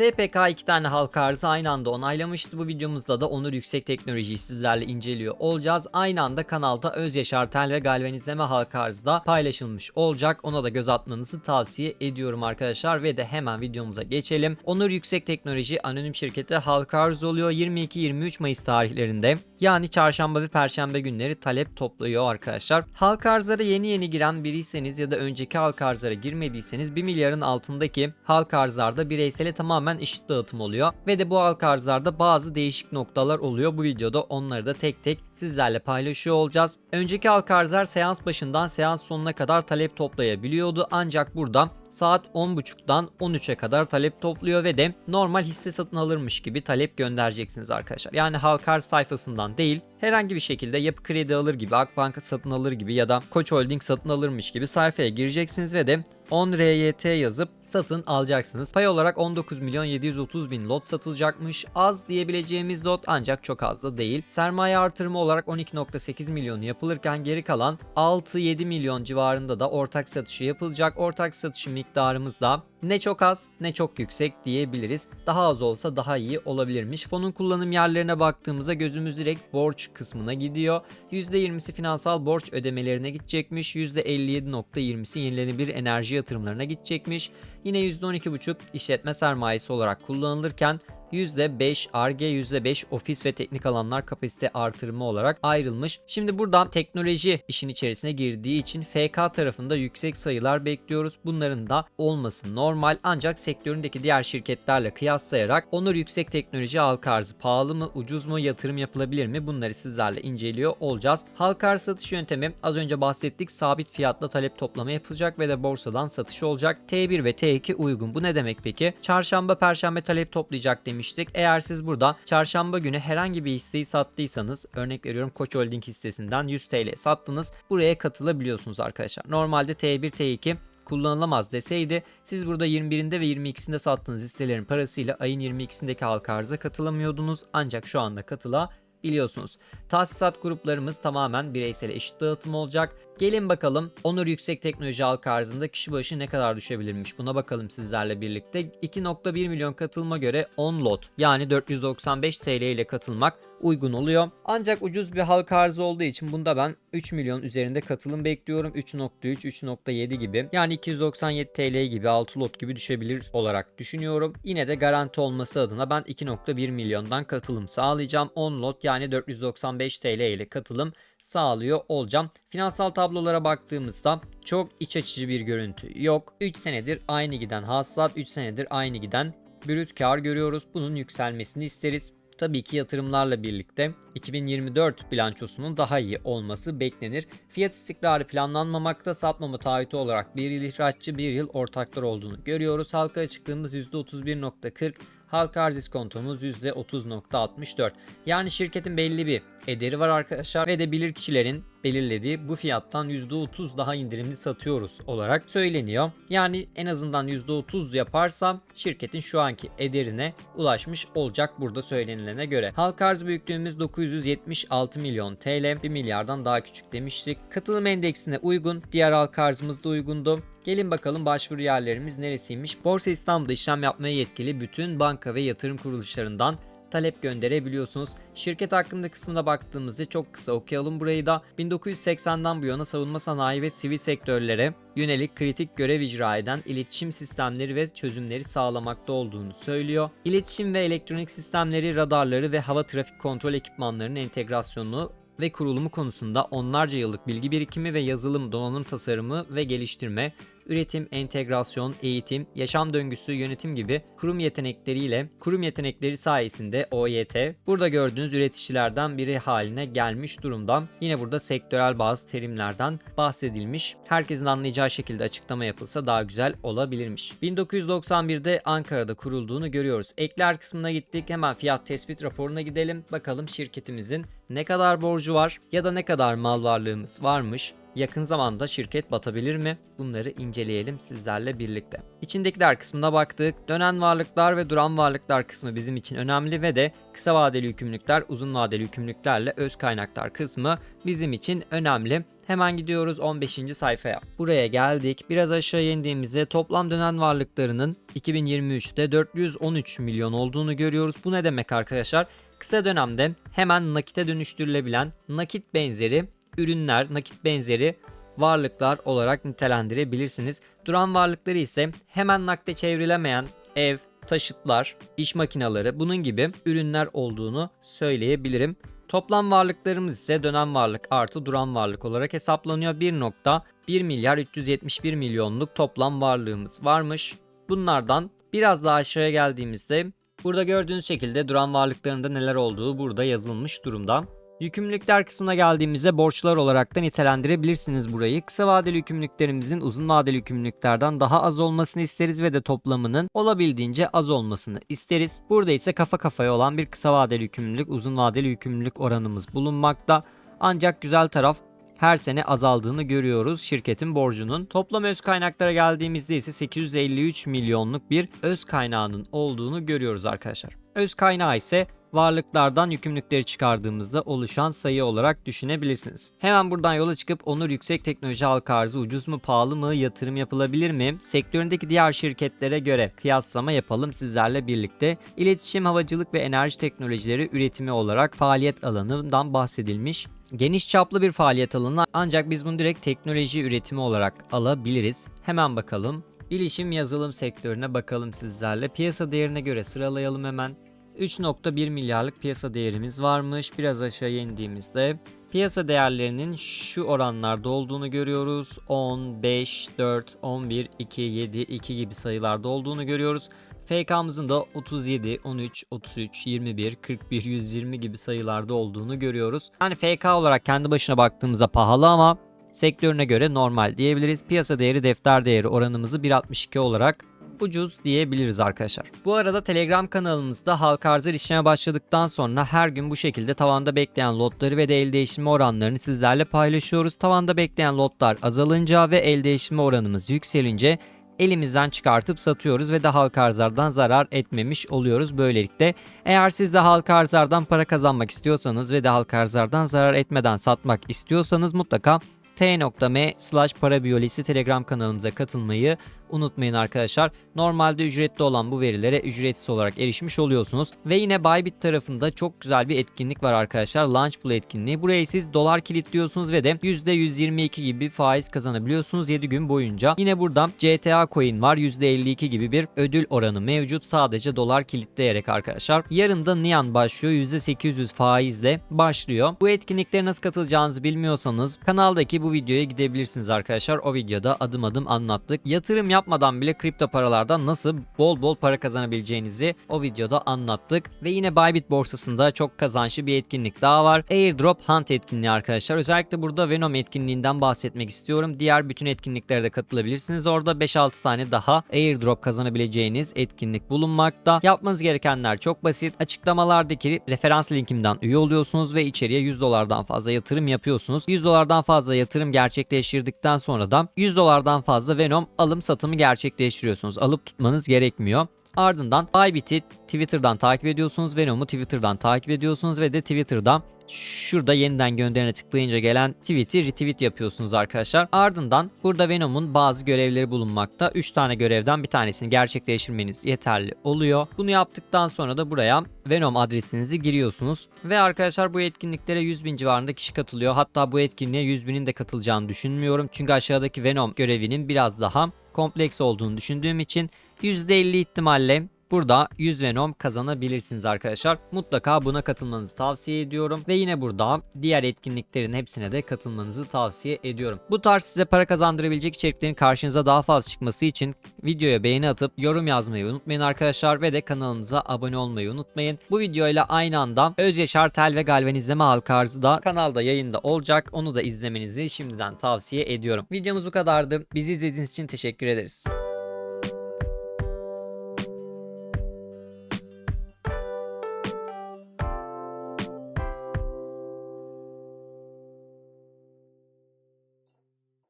SPK iki tane halka arzı aynı anda onaylamıştı. Bu videomuzda da Onur Yüksek Teknolojiyi sizlerle inceliyor olacağız. Aynı anda kanalda Öz Yaşar Tel ve Galvanizleme halka arzı da paylaşılmış olacak. Ona da göz atmanızı tavsiye ediyorum arkadaşlar ve de hemen videomuza geçelim. Onur Yüksek Teknoloji anonim şirketi halka arz oluyor 22-23 Mayıs tarihlerinde. Yani çarşamba ve perşembe günleri talep topluyor arkadaşlar. Halka arzlara yeni yeni giren biriyseniz ya da önceki halka arzlara girmediyseniz 1 milyarın altındaki halka arzlarda bireysele tamamen eşit dağıtım oluyor. Ve de bu halka arzlarda bazı değişik noktalar oluyor. Bu videoda onları da tek tek sizlerle paylaşıyor olacağız. Önceki halka arzlar seans başından seans sonuna kadar talep toplayabiliyordu. Ancak burada saat 10.30'dan 13'e kadar talep topluyor ve de normal hisse satın alırmış gibi talep göndereceksiniz arkadaşlar. Yani halka arz sayfasından değil herhangi bir şekilde yapı kredi alır gibi, Akbank satın alır gibi ya da Koç Holding satın alırmış gibi sayfaya gireceksiniz ve de 10 RYT yazıp satın alacaksınız. Pay olarak 19 milyon 730 bin lot satılacakmış. Az diyebileceğimiz lot ancak çok az da değil. Sermaye artırımı olarak 12.8 milyon yapılırken geri kalan 6-7 milyon civarında da ortak satışı yapılacak. Ortak satışı miktarımız da ne çok az ne çok yüksek diyebiliriz. Daha az olsa daha iyi olabilirmiş. Fonun kullanım yerlerine baktığımızda gözümüz direkt borç kısmına gidiyor. %20'si finansal borç ödemelerine gidecekmiş. %57.20'si yenilenebilir enerji yatırımlarına gidecekmiş. Yine %12.5 işletme sermayesi olarak kullanılırken %5 ARGE, %5 ofis ve teknik alanlar kapasite artırımı olarak ayrılmış. Şimdi buradan teknoloji işin içerisine girdiği için FK tarafında yüksek sayılar bekliyoruz. Bunların da olması normal ancak sektöründeki diğer şirketlerle kıyaslayarak Onur Yüksek Teknoloji halka arzı pahalı mı, ucuz mu, yatırım yapılabilir mi bunları sizlerle inceliyor olacağız. Halka arz satış yöntemi az önce bahsettik sabit fiyatla talep toplama yapılacak ve de borsadan satış olacak. T1 ve T2 uygun. Bu ne demek peki? Çarşamba, perşembe talep toplayacak demiş demiştik. Eğer siz burada çarşamba günü herhangi bir hisseyi sattıysanız örnek veriyorum Koç Holding hissesinden 100 TL sattınız. Buraya katılabiliyorsunuz arkadaşlar. Normalde T1 T2 kullanılamaz deseydi siz burada 21'inde ve 22'sinde sattığınız hisselerin parasıyla ayın 22'sindeki halka arza katılamıyordunuz. Ancak şu anda katılabiliyorsunuz. Tahsisat gruplarımız tamamen bireysel eşit dağıtım olacak. Gelin bakalım Onur Yüksek Teknoloji halka arzında kişi başı ne kadar düşebilirmiş buna bakalım sizlerle birlikte. 2.1 milyon katılma göre 10 lot yani 495 TL ile katılmak uygun oluyor. Ancak ucuz bir halka arzı olduğu için bunda ben 3 milyon üzerinde katılım bekliyorum. 3.3, 3.7 gibi. Yani 297 TL gibi 6 lot gibi düşebilir olarak düşünüyorum. Yine de garanti olması adına ben 2.1 milyondan katılım sağlayacağım. 10 lot yani 495 TL ile katılım sağlıyor olacağım. Finansal tablolara baktığımızda çok iç açıcı bir görüntü yok. 3 senedir aynı giden hasılat, 3 senedir aynı giden brüt kar görüyoruz. Bunun yükselmesini isteriz. Tabii ki yatırımlarla birlikte 2024 bilançosunun daha iyi olması beklenir. Fiyat istikrarı planlanmamakta satmama taahhütü olarak bir yıl ihraççı bir yıl ortaklar olduğunu görüyoruz. Halka açıklığımız %31.40 halka arz iskontomuz %30.64. Yani şirketin belli bir ederi var arkadaşlar ve de bilir kişilerin belirlediği bu fiyattan %30 daha indirimli satıyoruz olarak söyleniyor. Yani en azından %30 yaparsam şirketin şu anki ederine ulaşmış olacak burada söylenilene göre. Halka arz büyüklüğümüz 976 milyon TL 1 milyardan daha küçük demiştik. Katılım endeksine uygun diğer halka arzımız da uygundu. Gelin bakalım başvuru yerlerimiz neresiymiş? Borsa İstanbul'da işlem yapmaya yetkili bütün banka ve yatırım kuruluşlarından talep gönderebiliyorsunuz. Şirket hakkında kısmına baktığımızda çok kısa okuyalım burayı da. 1980'den bu yana savunma sanayi ve sivil sektörlere yönelik kritik görev icra eden iletişim sistemleri ve çözümleri sağlamakta olduğunu söylüyor. İletişim ve elektronik sistemleri, radarları ve hava trafik kontrol ekipmanlarının entegrasyonunu ve kurulumu konusunda onlarca yıllık bilgi birikimi ve yazılım, donanım tasarımı ve geliştirme, üretim, entegrasyon, eğitim, yaşam döngüsü, yönetim gibi kurum yetenekleriyle kurum yetenekleri sayesinde OYT burada gördüğünüz üreticilerden biri haline gelmiş durumda. Yine burada sektörel bazı terimlerden bahsedilmiş. Herkesin anlayacağı şekilde açıklama yapılsa daha güzel olabilirmiş. 1991'de Ankara'da kurulduğunu görüyoruz. Ekler kısmına gittik. Hemen fiyat tespit raporuna gidelim. Bakalım şirketimizin ne kadar borcu var ya da ne kadar mal varlığımız varmış yakın zamanda şirket batabilir mi? Bunları inceleyelim sizlerle birlikte. İçindekiler kısmına baktık. Dönen varlıklar ve duran varlıklar kısmı bizim için önemli ve de kısa vadeli yükümlülükler, uzun vadeli yükümlülüklerle öz kaynaklar kısmı bizim için önemli. Hemen gidiyoruz 15. sayfaya. Buraya geldik. Biraz aşağı indiğimizde toplam dönen varlıklarının 2023'te 413 milyon olduğunu görüyoruz. Bu ne demek arkadaşlar? Kısa dönemde hemen nakite dönüştürülebilen nakit benzeri ürünler, nakit benzeri varlıklar olarak nitelendirebilirsiniz. Duran varlıkları ise hemen nakde çevrilemeyen ev, taşıtlar, iş makineleri bunun gibi ürünler olduğunu söyleyebilirim. Toplam varlıklarımız ise dönem varlık artı duran varlık olarak hesaplanıyor. 1.1 milyar 371 milyonluk toplam varlığımız varmış. Bunlardan biraz daha aşağıya geldiğimizde burada gördüğünüz şekilde duran varlıklarında neler olduğu burada yazılmış durumda. Yükümlülükler kısmına geldiğimizde borçlar olarak da nitelendirebilirsiniz burayı. Kısa vadeli yükümlülüklerimizin uzun vadeli yükümlülüklerden daha az olmasını isteriz ve de toplamının olabildiğince az olmasını isteriz. Burada ise kafa kafaya olan bir kısa vadeli yükümlülük uzun vadeli yükümlülük oranımız bulunmakta. Ancak güzel taraf her sene azaldığını görüyoruz şirketin borcunun. Toplam öz kaynaklara geldiğimizde ise 853 milyonluk bir öz kaynağının olduğunu görüyoruz arkadaşlar. Öz kaynağı ise varlıklardan yükümlülükleri çıkardığımızda oluşan sayı olarak düşünebilirsiniz. Hemen buradan yola çıkıp Onur Yüksek Teknoloji Halka Arzı ucuz mu pahalı mı yatırım yapılabilir mi? Sektöründeki diğer şirketlere göre kıyaslama yapalım sizlerle birlikte. İletişim, havacılık ve enerji teknolojileri üretimi olarak faaliyet alanından bahsedilmiş. Geniş çaplı bir faaliyet alanı ancak biz bunu direkt teknoloji üretimi olarak alabiliriz. Hemen bakalım. Bilişim yazılım sektörüne bakalım sizlerle. Piyasa değerine göre sıralayalım hemen. 3.1 milyarlık piyasa değerimiz varmış. Biraz aşağı indiğimizde piyasa değerlerinin şu oranlarda olduğunu görüyoruz. 10, 5, 4, 11, 2, 7, 2 gibi sayılarda olduğunu görüyoruz. FK'mızın da 37, 13, 33, 21, 41, 120 gibi sayılarda olduğunu görüyoruz. Yani FK olarak kendi başına baktığımızda pahalı ama sektörüne göre normal diyebiliriz. Piyasa değeri defter değeri oranımızı 1.62 olarak ucuz diyebiliriz arkadaşlar. Bu arada Telegram kanalımızda halka arzı işleme başladıktan sonra her gün bu şekilde tavanda bekleyen lotları ve de el değişimi oranlarını sizlerle paylaşıyoruz. Tavanda bekleyen lotlar azalınca ve el değişimi oranımız yükselince elimizden çıkartıp satıyoruz ve de halka arzlardan zarar etmemiş oluyoruz böylelikle. Eğer siz de halka arzlardan para kazanmak istiyorsanız ve de halka arzlardan zarar etmeden satmak istiyorsanız mutlaka t.me slash parabiyolisi telegram kanalımıza katılmayı unutmayın arkadaşlar. Normalde ücretli olan bu verilere ücretsiz olarak erişmiş oluyorsunuz. Ve yine Bybit tarafında çok güzel bir etkinlik var arkadaşlar. Launch Pool etkinliği. Buraya siz dolar kilitliyorsunuz ve de %122 gibi faiz kazanabiliyorsunuz 7 gün boyunca. Yine burada GTA coin var. %52 gibi bir ödül oranı mevcut. Sadece dolar kilitleyerek arkadaşlar. Yarın da Nian başlıyor. %800 faizle başlıyor. Bu etkinliklere nasıl katılacağınızı bilmiyorsanız kanaldaki bu videoya gidebilirsiniz arkadaşlar. O videoda adım adım anlattık. Yatırım yapmadan bile kripto paralardan nasıl bol bol para kazanabileceğinizi o videoda anlattık. Ve yine Bybit borsasında çok kazançlı bir etkinlik daha var. Airdrop Hunt etkinliği arkadaşlar. Özellikle burada Venom etkinliğinden bahsetmek istiyorum. Diğer bütün etkinliklere de katılabilirsiniz. Orada 5-6 tane daha airdrop kazanabileceğiniz etkinlik bulunmakta. Yapmanız gerekenler çok basit. Açıklamalardaki referans linkimden üye oluyorsunuz ve içeriye 100 dolardan fazla yatırım yapıyorsunuz. 100 dolardan fazla yatırım gerçekleştirdikten sonra da 100 dolardan fazla Venom alım satımı gerçekleştiriyorsunuz. Alıp tutmanız gerekmiyor. Ardından Bybit'i Twitter'dan takip ediyorsunuz. Venom'u Twitter'dan takip ediyorsunuz ve de Twitter'dan şurada yeniden gönderine tıklayınca gelen tweet'i retweet yapıyorsunuz arkadaşlar. Ardından burada Venom'un bazı görevleri bulunmakta. 3 tane görevden bir tanesini gerçekleştirmeniz yeterli oluyor. Bunu yaptıktan sonra da buraya Venom adresinizi giriyorsunuz. Ve arkadaşlar bu etkinliklere 100 bin civarında kişi katılıyor. Hatta bu etkinliğe 100 binin de katılacağını düşünmüyorum. Çünkü aşağıdaki Venom görevinin biraz daha kompleks olduğunu düşündüğüm için %50 ihtimalle Burada 100 Venom kazanabilirsiniz arkadaşlar. Mutlaka buna katılmanızı tavsiye ediyorum. Ve yine burada diğer etkinliklerin hepsine de katılmanızı tavsiye ediyorum. Bu tarz size para kazandırabilecek içeriklerin karşınıza daha fazla çıkması için videoya beğeni atıp yorum yazmayı unutmayın arkadaşlar. Ve de kanalımıza abone olmayı unutmayın. Bu videoyla aynı anda Öz Yaşar Tel ve Galvanizleme halka arzı da kanalda yayında olacak. Onu da izlemenizi şimdiden tavsiye ediyorum. Videomuz bu kadardı. Bizi izlediğiniz için teşekkür ederiz.